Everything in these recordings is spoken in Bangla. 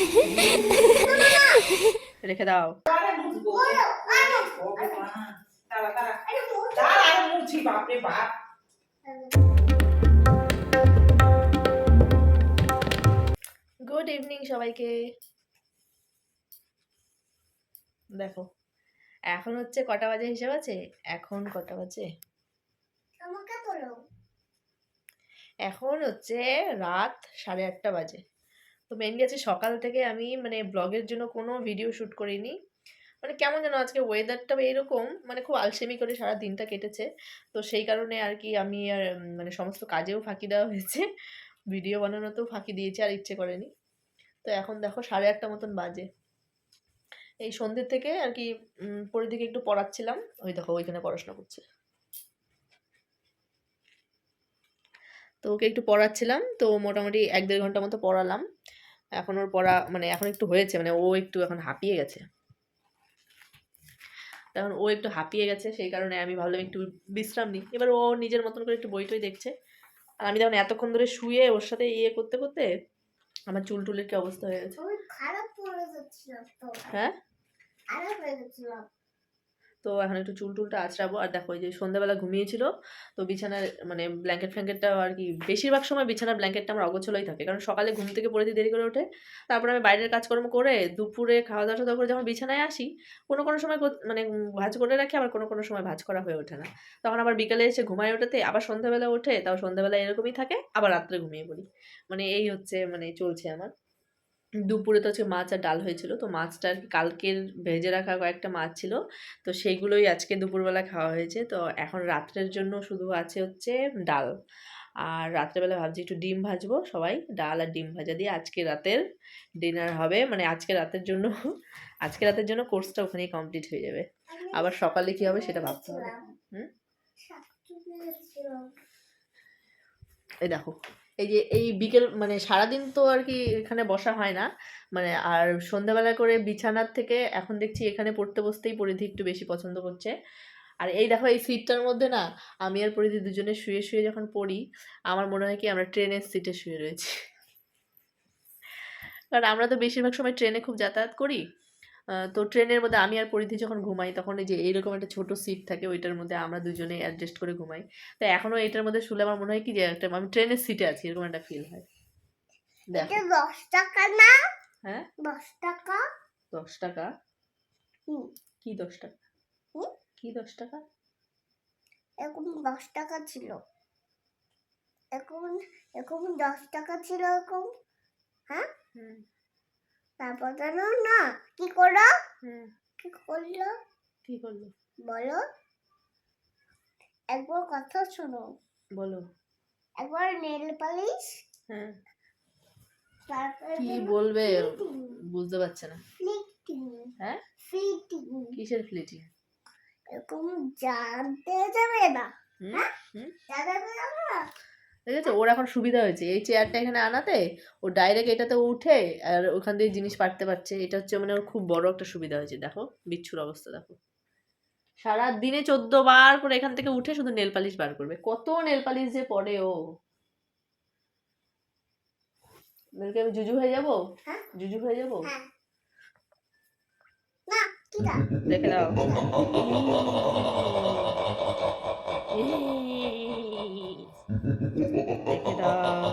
রেখে দাও। বাপরে বাপ গুড ইভিনিং সবাইকে। দেখো এখন হচ্ছে কটা বাজে হিসাব আছে? এখন কটা বাজে? এখন হচ্ছে রাত সাড়ে আটটা বাজে। তো মেনলি আছে সকাল থেকে আমি মানে ব্লগের জন্য কোনো ভিডিও শ্যুট করিনি। মানে কেমন যেন আজকে ওয়েদারটা এরকম মানে খুব আলসেমি করে সারা দিনটা কেটেছে। তো সেই কারণে আর কি আমি আর মানে সমস্ত কাজেও ফাঁকি দেওয়া হয়েছে। ভিডিও বানানোতেও ফাঁকি দিয়েছি আর ইচ্ছে করেনি। তো এখন দেখো সাড়ে আটটা মতন বাজে। এই সন্ধ্যের থেকে আর কি উম, দিকে একটু পড়াচ্ছিলাম। ওই দেখো ওইখানে পড়াশোনা করছে। তো ওকে একটু পড়াচ্ছিলাম। তো মোটামুটি এক দেড় ঘণ্টা মতো পড়ালাম। এখন ওর পড়া মানে এখন একটু হয়েছে মানে ও একটু এখন হাঁপিয়ে গেছে। তখন ও একটু হাঁপিয়ে গেছে সেই কারণে আমি ভাবলাম একটু বিশ্রাম নিই। এবার ও নিজের মতন করে একটু বই টই দেখছে। আর আমি তখন এতক্ষণ ধরে শুয়ে ওর সাথে ইয়ে করতে করতে আমার চুল টুলের কি অবস্থা হয়ে গেছে? হ্যাঁ? তো এখন একটু চুল টুলটা আঁচড়াবো আর দেখো যে সন্ধ্যাবেলা ঘুমিয়েছিল, তো বিছানার মানে ব্ল্যাঙ্কেট ফ্ল্যাঙ্কেটটা আর কি, বেশিরভাগ সময় বিছানার ব্ল্যাঙ্কেটটা আমার অগোছলই থাকে। কারণ সকালে ঘুম থেকে পড়ে দেরি করে ওঠে তারপর আমি বাইরের কাজকর্ম করে দুপুরে খাওয়া দাওয়া টাওয়া করে যখন বিছানায় আসি, কোনো কোনো সময় মানে ভাঁজ করে রাখি, আবার কোনো কোনো সময় ভাঁজ করা হয়ে ওঠে না। তখন আবার বিকালে এসে ঘুমায় ওঠাতে, আবার সন্ধ্যাবেলা ওঠে, তাও সন্ধ্যাবেলা এরকমই থাকে, আবার রাত্রে ঘুমিয়ে পড়ি। মানে এই হচ্ছে মানে চলছে আমার। দুপুরে তো হচ্ছে মাছ আর ডাল হয়েছিল, তো মাছটা আর কালকের ভেজে রাখা কয়েকটা মাছ ছিল, তো সেইগুলোই আজকে দুপুরবেলা খাওয়া হয়েছে, তো এখন রাত্রের জন্য শুধু আছে হচ্ছে ডাল। আর রাত্রেবেলা ভাবছি একটু ডিম ভাজবো সবাই, ডাল আর ডিম ভাজা দিয়ে আজকে রাতের ডিনার হবে মানে আজকে রাতের জন্য, আজকে রাতের জন্য কোর্সটা ওখানেই কমপ্লিট হয়ে যাবে। আবার সকালে কি হবে সেটা ভাবতে হবে। হুম? এই দেখো। এই যে এই বিকেল মানে সারাদিন তো আর কি এখানে বসা হয় না। মানে আর সন্ধ্যাবেলা করে বিছানার থেকে এখন দেখছি এখানে পড়তে বসতেই পরিধি একটু বেশি পছন্দ করছে। আর এই দেখো, এই সিটটার মধ্যে না আমি আর পরিধি দুজনে শুয়ে শুয়ে যখন পড়ি, আমার মনে হয় কি আমরা ট্রেনের সিটে শুয়ে রয়েছি। কারণ আমরা তো বেশিরভাগ সময় ট্রেনে খুব যাতায়াত করি। তো ট্রেনের মধ্যে আমি আর পরিধি যখন ঘুমাই তখন এই যে এইরকম একটা ছোট সিট থাকে ওইটার মধ্যে আমরা দুজনে অ্যাডজাস্ট করে ঘুমাই। তো এখনও এটার মধ্যে শুলে আমার মনে হয় কি যে একটা আমি ট্রেনের সিটে আছি এরকম একটা ফিল হয়। দেখো। দশ টাকা না? হ্যাঁ? দশ টাকা? দশ টাকা। কি দশ টাকা? কি দশ টাকা? এরকম দশ টাকা ছিল। এখন এরকম দশ টাকা ছিল এরকম। হ্যাঁ? হুম। তারপর জানো না কি করো হুম কি করল? কি করল? বলো। একবার কথা শোনো। বলো। একবার নেল পালিশ। হ্যাঁ। কি বলবে? বুঝতে পারছে না। ফ্লিটিং হ্যাঁ? ফ্লিটিং কিসের ফ্লিটিং এরকম জানতে যাবে না। হ্যাঁ? হুম জানতে যাবে না ঠিক আছে ওর এখন সুবিধা হয়েছে। এই চেয়ারটা এখানে আনাতে ও ডাইরেক্ট এটাতে উঠে আর ওখান দিয়ে জিনিস পারতে পারছে। এটা হচ্ছে মানে ওর খুব বড় একটা সুবিধা হয়েছে দেখো। বিচ্ছুর অবস্থা দেখো। সারা দিনে চোদ্দ বার করে এখান থেকে উঠে শুধু নেল পালিশ বার করবে। কত নেল পালিশ যে পড়ে ও। বলকে আমি জুজু হয়ে যাব? হ্যাঁ? জুজু হয়ে যাব? হ্যাঁ। না কিটা দেখে দাও দেখে দাও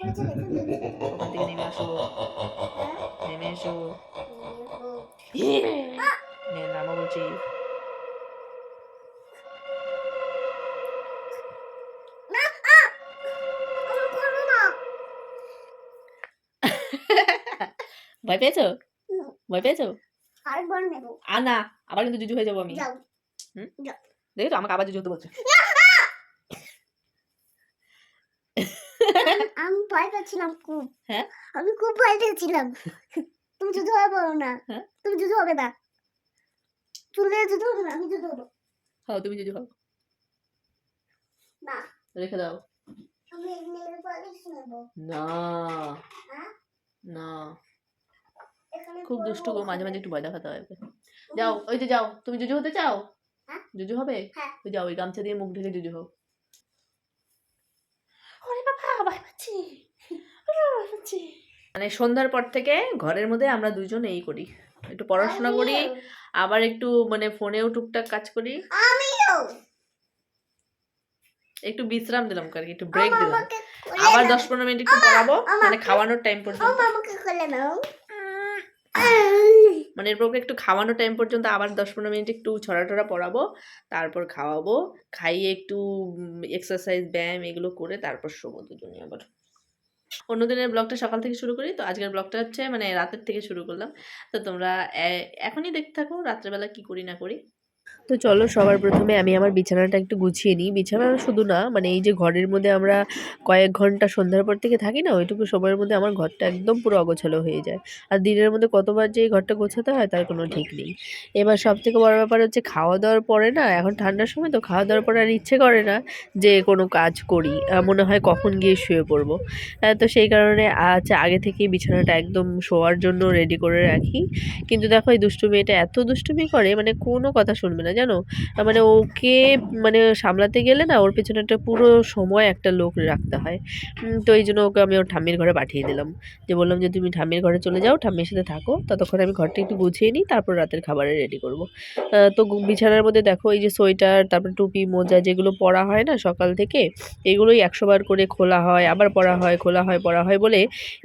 হয়েছে দেখে ওখান থেকে নেমে আসো নেমে এসো নামো বলছি ভয় পেয়েছ? ভয় পেয়েছ আর না আবার কিন্তু জুজু হয়ে যাব আমি। যাও। দেখো তো আমাকে আবার জুজু হতে বলছে। আমি ভয় পাচ্ছিলাম খুব। হ্যাঁ? আমি খুব ভয় পেয়েছিলাম। তুমি যুদ্ধ হবে বলো না। হ্যাঁ? তুমি যুদ্ধ হবে না। চুলে যুদ্ধ হবে না আমি যুদ্ধ হব হ্যাঁ তুমি জুজু হও না। রেখে দাও। না। হ্যাঁ? না। খুব দুষ্টু গো মাঝে মাঝে একটু ভয় দেখাতে ওকে। যাও ওই যে যাও। তুমি জুজু হতে চাও? জুজু হবে? হ্যাঁ। ওই যাও ওই গামছা দিয়ে মুখ ঢেকে জুজু পাচ্ছি। মানে সন্ধ্যার পর থেকে ঘরের মধ্যে আমরা দুজন এই করি। একটু পড়াশোনা করি আবার একটু মানে ফোনেও টুকটাক কাজ করি। একটু বিশ্রাম দিলাম আর কি একটু ব্রেক দিলাম। আবার দশ পনেরো মিনিট একটু পড়াবো মানে খাওয়ানোর টাইম পর্যন্ত। মানে এরপরকে একটু খাওয়ানো টাইম পর্যন্ত আবার দশ পনেরো মিনিট একটু ছড়া টড়া পড়াবো, তারপর খাওয়াবো, খাইয়ে একটু এক্সারসাইজ ব্যায়াম এগুলো করে তারপর শোবো দুজনে আবার। অন্য দিনের ব্লগটা সকাল থেকে শুরু করি, তো আজকের ব্লগটা হচ্ছে মানে রাতের থেকে শুরু করলাম। তো তোমরা এখনই দেখতে থাকো, রাত্রেবেলা কি করি না করি। তো চলো সবার প্রথমে আমি আমার বিছানাটা একটু গুছিয়ে নিই। বিছানা শুধু না মানে এই যে ঘরের মধ্যে আমরা কয়েক ঘণ্টা সন্ধ্যার পর থেকে থাকি না, ওইটুকু সময়ের মধ্যে আমার ঘরটা একদম পুরো অগোছালো হয়ে যায়। আর দিনের মধ্যে কতবার যে এই ঘরটা গোছাতে হয় তার কোনো ঠিক নেই। এবার সব থেকে বড় ব্যাপার হচ্ছে খাওয়া দাওয়ার পরে না, এখন ঠান্ডার সময় তো খাওয়া দাওয়ার পরে আর ইচ্ছে করে না যে কোনো কাজ করি। মনে হয় কখন গিয়ে শুয়ে পড়ব। তো সেই কারণে আজ আগে থেকেই বিছানাটা একদম শোয়ার জন্য রেডি করে রাখি। কিন্তু দেখো এই দুষ্টু মেয়েটা এত দুষ্টুমি করে মানে কোনো কথা শুনবে না, জানো? মানে ওকে মানে সামলাতে গেলে না ওর পেছনে একটা পুরো সময় একটা লোক রাখতে হয়। তো এই জন্য ওকে আমি ওর ঠাম্মির ঘরে পাঠিয়ে দিলাম। যে বললাম যে, তুমি ঠাম্মির ঘরে চলে যাও, ঠাম্মির সাথে থাকো। ততক্ষণ আমি ঘরটা একটু গুছিয়ে নিই, তারপর রাতের খাবারে রেডি করব। তো বিছানার মধ্যে দেখো, এই যে সোয়েটার, তারপর টুপি, মোজা যেগুলো পরা হয় না সকাল থেকে, এগুলোই একশো বার করে খোলা হয়, আবার পরা হয়, খোলা হয়, পরা হয় বলে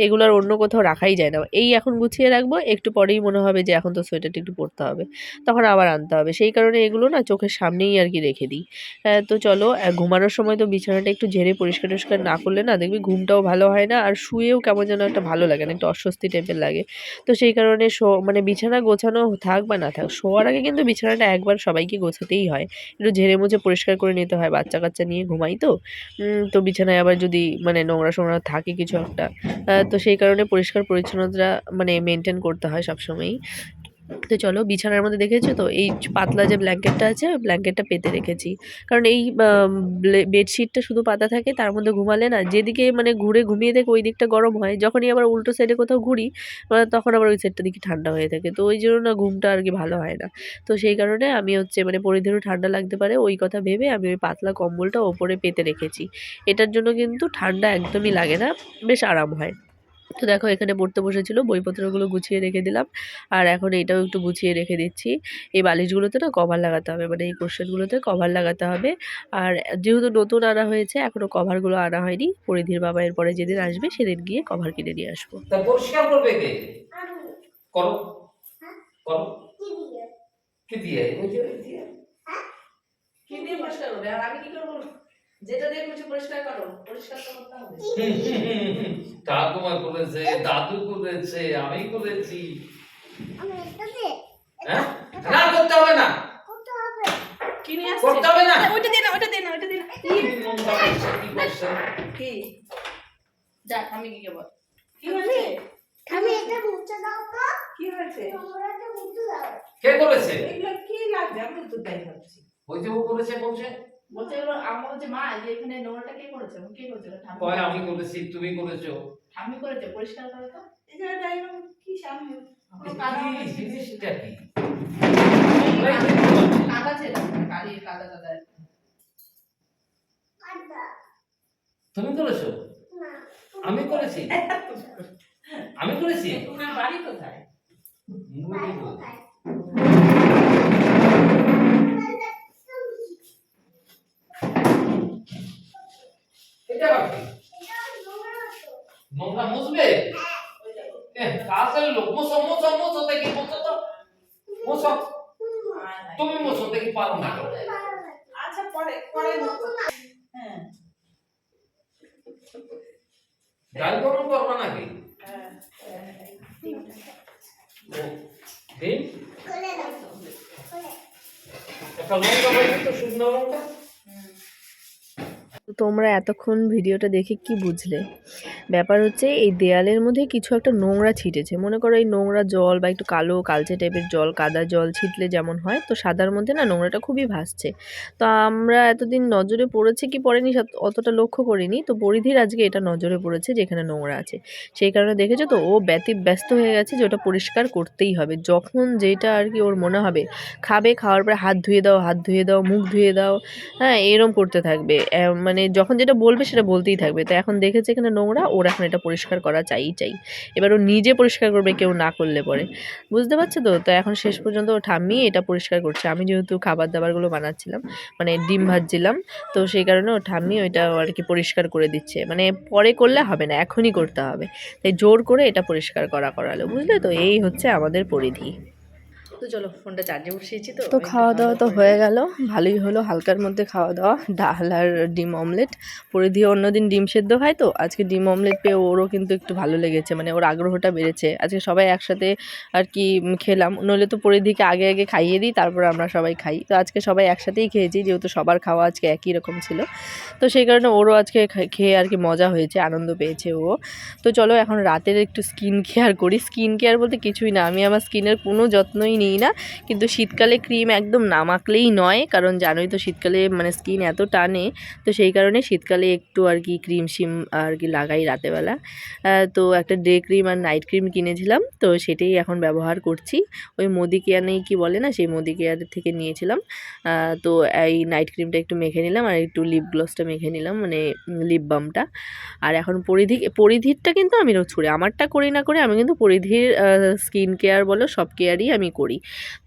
এগুলো আর অন্য কোথাও রাখাই যায় না। এই এখন গুছিয়ে রাখব, একটু পরেই মনে হবে যে, এখন তো সোয়েটারটা একটু পরতে হবে। তখন আবার আনতে হবে। সেই এগুলো না চোখের সামনেই আর কি রেখে দিই। আহ, তো চলো ঘুমানোর সময় তো বিছানাটা একটু ঝেড়ে পরিষ্কার টরিষ্কার না করলে না দেখবি ঘুমটাও ভালো হয় না আর শুয়েও কেমন যেন একটা ভালো লাগে না একটু অস্বস্তি টাইপের লাগে। তো সেই কারণে মানে বিছানা গোছানো থাক বা না থাক শোয়ার আগে কিন্তু বিছানাটা একবার সবাইকে গোছাতেই হয়। একটু ঝেড়ে মুছে পরিষ্কার করে নিতে হয় বাচ্চা কাচ্চা নিয়ে ঘুমাই তো। তো বিছানায় আবার যদি মানে নোংরা সোংরা থাকে কিছু একটা তো সেই কারণে পরিষ্কার পরিচ্ছন্নতা মানে মেনটেন করতে হয় সবসময়ই। তো চলো বিছানার মধ্যে দেখেছ তো? এই পাতলা যে ব্ল্যাঙ্কেটটা আছে ব্ল্যাঙ্কেটটা পেতে রেখেছি। কারণ এই বেডশিটটা শুধু পাতা থাকে, তার মধ্যে ঘুমালে না, যেদিকে মানে ঘুরে ঘুমিয়ে দেখে ওই দিকটা গরম হয়, যখনই আবার উল্টো সাইডে কোথাও ঘুরি তখন আবার ওই সাইডটা দিকে ঠান্ডা হয়ে থাকে। তো ওই জন্য না ঘুমটা আর কি ভালো হয় না। তো সেই কারণে আমি হচ্ছে মানে পরিধেরও ঠান্ডা লাগতে পারে, ওই কথা ভেবে আমি ওই পাতলা কম্বলটা ওপরে পেতে রেখেছি। এটার জন্য কিন্তু ঠান্ডা একদমই লাগে না, বেশ আরাম হয়। তো দেখো এখানে পড়তে বসেছিল বইপত্রগুলো গুছিয়ে রেখে দিলাম। আর এখন এইটাও একটু গুছিয়ে রেখে দিচ্ছি। এই বালিশগুলোতে না কভার লাগাতে হবে মানে এই কোশ্চেনগুলোতে কভার লাগাতে হবে। আর যেহেতু নতুন আনা হয়েছে এখনও কভারগুলো আনা হয়নি। পরিধির বাবা এরপরে যেদিন আসবে সেদিন গিয়ে কভার কিনে নিয়ে আসব। পরিষ্কার করবে কে? করো। করো। কি দিয়ে ওই যে দিয়ে কি দিয়ে পরিষ্কার করবে। আর আমি কি করব? যেটা দিয়ে কিছু পরিষ্কার করো পরিষ্কার তো করতে হবে। ঠাকুমা করেছে দাদু করেছে আমি করেছি। হ্যাঁ? না করতে হবে না। কি নিয়ে করতে হবে না। ওইটা দিয়ে না ওইটা দিয়ে না ওইটা দিয়ে না কি আমি হয়েছে? আমি এটা মুছে দাও তো। কি হয়েছে? তোমরা এটা মুছে দাও। কে করেছে? এগুলো কি লাগবে? আমি তো তাই ভাবছি। ওই যে ও করেছে বলছে। বলছে আম্মা বলছে মা যে এখানে নোংরাটা কে করেছে? কে করেছে? ওটা কয় আমি করেছি তুমি করেছ। ঠাম্মি করেছে পরিষ্কার করে তো। এখানে ডাইনিং কি সামনে? জিনিসটা কি? কাদা ছিল কালি কাদা কাদা কাদা। তুমি করেছ? আমি করেছি। আমি করেছি? তোমার বাড়ি কোথায়? এটা এটা নোংরা মুছবে? এ, লোক মুছো মুছো মুছো দেখি মুছো তো। মুছো। তুমি মুছো দেখি পারো না। আচ্ছা পরে পরে মতো হ্যাঁ। ডাল গরম করবা নাকি? হ্যাঁ একটা লঙ্কা তো শুকনো লঙ্কা। তো তোমরা এতক্ষণ ভিডিওটা দেখে কি বুঝলে? ব্যাপার হচ্ছে এই দেয়ালের মধ্যে কিছু একটা নোংরা ছিটেছে। মনে করো এই নোংরা জল বা একটু কালো কালচে টাইপের জল, কাদা জল ছিটলে যেমন হয়, তো সাদার মধ্যে না নোংরাটা খুবই ভাসছে। তো আমরা এতদিন নজরে পড়েছে কি পড়েনি অতটা লক্ষ্য করিনি। তো পরিধির আজকে এটা নজরে পড়েছে যেখানে নোংরা আছে। সেই কারণে দেখেছ তো, ও ব্যতি ব্যস্ত হয়ে গেছে যে ওটা পরিষ্কার করতেই হবে। যখন যেটা আর কি ওর মনে হবে, খাবে, খাওয়ার পরে হাত ধুয়ে দাও, হাত ধুয়ে দাও, মুখ ধুয়ে দাও হ্যাঁ এরম করতে থাকবে। মানে মানে যখন যেটা বলবে সেটা বলতেই থাকবে। তো এখন দেখেছে এখানে নোংরা, ওর এখন এটা পরিষ্কার করা চাই চাই এবার ও নিজে পরিষ্কার করবে, কেউ না করলে পরে। বুঝতে পারছ তো? তো এখন শেষ পর্যন্ত ও ঠাম্মি এটা পরিষ্কার করছে। আমি যেহেতু খাবার দাবারগুলো বানাচ্ছিলাম মানে ডিম ভাজছিলাম, তো সেই কারণে ও ঠাম্মি ওইটা আর কি পরিষ্কার করে দিচ্ছে। মানে পরে করলে হবে না, এখনই করতে হবে। তাই জোর করে এটা পরিষ্কার করা করালো, বুঝলে তো? এই হচ্ছে আমাদের পরিধি। তো চলো ফোনটা চার্জে বসিয়েছি তো তো খাওয়া দাওয়া তো হয়ে গেল ভালোই হলো হালকার মধ্যে খাওয়া দাওয়া ডাল আর ডিম অমলেট পরিধি অন্যদিন ডিম সেদ্ধ খায় তো আজকে ডিম অমলেট পেয়ে ওরও কিন্তু একটু ভালো লেগেছে মানে ওর আগ্রহটা বেড়েছে। আজকে সবাই একসাথে আর কি খেলাম নইলে তো পরে দিকে আগে আগে খাইয়ে দিই তারপর আমরা সবাই খাই। তো আজকে সবাই একসাথেই খেয়েছি যেহেতু সবার খাওয়া আজকে একই রকম ছিল। তো সেই কারণে ওরও আজকে খেয়ে আর কি মজা হয়েছে আনন্দ পেয়েছে ও। তো চলো এখন রাতের একটু স্কিন কেয়ার করি। স্কিন কেয়ার বলতে কিছুই না আমি আমার স্কিনের কোনো যত্নই নিই না। কিন্তু শীতকালে ক্রিম একদম না মাখলেই নয়, কারণ জানোই তো শীতকালে মানে স্কিন এত টানে, তো সেই কারণে শীতকালে একটু আর কি ক্রিম সিম আর কি লাগাই রাতেবেলা। তো একটা ডে ক্রিম আর নাইট ক্রিম কিনেছিলাম, তো সেটাই এখন ব্যবহার করছি। ওই মোদি কেয়ার নেই কি বলে না, সেই মোদি কেয়ার থেকে নিয়েছিলাম। তো এই নাইট ক্রিমটা একটু মেখে নিলাম আর একটু লিপ গ্লসটা মেখে নিলাম মানে লিপ বামটা আর এখন পরিধি, পরিধিরটা কিন্তু আমি রোজ করি। আমারটা করি না করে আমি কিন্তু পরিধির স্কিন কেয়ার বলো সব কেয়ারই আমি করি।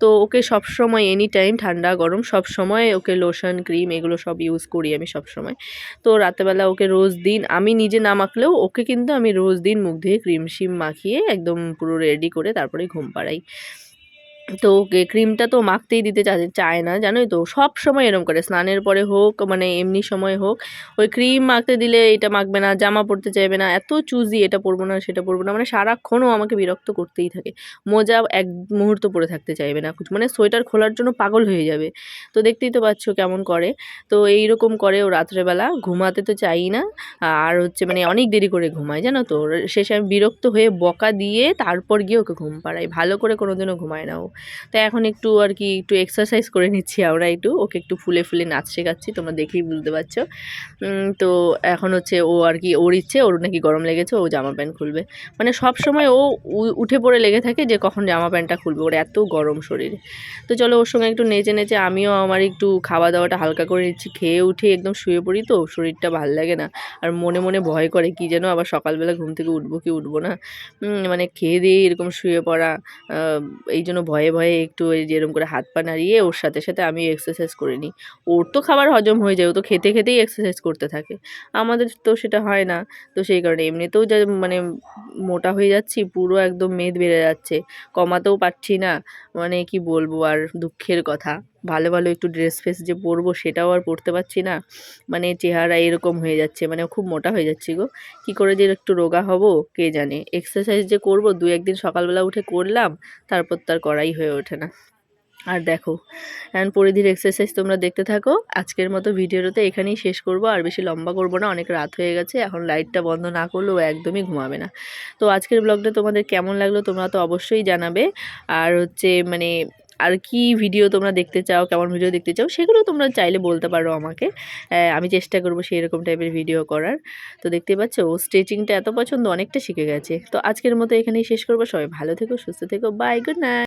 তো ওকে সব সময় এনি টাইম ঠান্ডা, গরম সব সময় ওকে লোশন ক্রিম এগুলো সব ইউজ করি আমি সব সময় তো রাতেবেলা ওকে রোজ দিন, আমি নিজে না মাখলেও ওকে কিন্তু আমি রোজ দিন মুখ ধুয়ে ক্রিম শিম মাখিয়ে একদম পুরো রেডি করে তারপরে ঘুম পাড়াই। তো ওকে ক্রিমটা তো মাখতেই দিতে চায় না, জানোই তো। সব সময় এরকম করে, স্নানের পরে হোক মানে এমনি সময় হোক, ওই ক্রিম মাখতে দিলে এটা মাখবে না, জামা পরতে চাইবে না, এত চুজি এটা পরবো না, সেটা পরবো না মানে সারাক্ষণও আমাকে বিরক্ত করতেই থাকে। মোজা এক মুহূর্ত পরে থাকতে চাইবে না মানে সোয়েটার খোলার জন্য পাগল হয়ে যাবে। তো দেখতেই তো পাচ্ছ কেমন করে। তো এই রকম করে ও রাত্রেবেলা, ঘুমাতে তো চাই না, আর হচ্ছে মানে অনেক দেরি করে ঘুমায়, জানো তো। শেষে আমি বিরক্ত হয়ে বকা দিয়ে তারপর গিয়ে ওকে ঘুম পাড়াই, ভালো করে কোনোদিনও ঘুমায় না ও। তো এখন একটু আর কি একটু এক্সারসাইজ করে নিচ্ছি আমরা একটু। ওকে একটু ফুলে ফুলে নাচ শেখাচ্ছি, তোমরা দেখেই বুঝতে পারছ। তো এখন হচ্ছে ও আর কি ওর ইচ্ছে, ওর নাকি গরম লেগেছে, ও জামা প্যান্ট খুলবে। মানে সব সময় ও উঠে পড়ে লেগে থাকে যে কখন জামা প্যান্টটা খুলবে, ওর এত গরম শরীরে। তো চলো ওর সঙ্গে একটু নেচে নেচে আমিও আমার একটু খাওয়া দাওয়াটা হালকা করে নিচ্ছি, খেয়ে উঠে একদম শুয়ে পড়ি তো, শরীরটা ভালো লাগে না। আর মনে মনে ভয় করে কি যেন আবার সকালবেলা ঘুম থেকে উঠবো কি উঠবো না। মানে খেয়ে দিয়ে এরকম শুয়ে পড়া এই জন্য ভয়ে ভয়ে ভয়ে একটু ওই যেরকম করে হাত পা নাড়িয়ে ওর সাথে সাথে আমি এক্সারসাইজ করে নিই। ওর তো খাবার হজম হয়ে যায়, ও তো খেতে খেতেই এক্সারসাইজ করতে থাকে। আমাদের তো সেটা হয় না। তো সেই কারণে এমনিতেও যা মানে মোটা হয়ে যাচ্ছি, পুরো একদম মেদ বেড়ে যাচ্ছে। কমাতেও পারছি না মানে কি বলব আর দুঃখের কথা। ভালো ভালো একটু ড্রেস ফ্রেস যে পরবো সেটাও আর পরতে পারছি না। মানে চেহারা এরকম হয়ে যাচ্ছে মানে খুব মোটা হয়ে যাচ্ছি গো। কি করে যে একটু রোগা হব, কে জানে? এক্সারসাইজ যে করব দু একদিন সকালবেলা উঠে করলাম, তারপর তার করাই হয়ে ওঠে না। আর দেখো এখন পরিধির এক্সারসাইজ তোমরা দেখতে থাকো। আজকের মতো ভিডিওটাতে এখানেই শেষ করব, আর বেশি লম্বা করব না, অনেক রাত হয়ে গেছে, এখন লাইটটা বন্ধ না করলেও একদমই ঘুমাবে না। তো আজকের ব্লগটা তোমাদের কেমন লাগল তোমরা তো অবশ্যই জানাবে। আর হচ্ছে মানে আর কি ভিডিও তোমরা দেখতে চাও, কেমন ভিডিও দেখতে চাও, সেগুলো তোমরা চাইলে বলতে পারো আমাকে। আমি চেষ্টা করব সেই রকম টাইপের ভিডিও করার। তো দেখতে পাচ্ছ, ও স্ট্রেচিংটা এত পছন্দ, অনেকটা শিখে গেছে। তো আজকের মতো এখানেই শেষ করব। সবাই ভালো থেকো, সুস্থ থেকো বাই গুড নাইট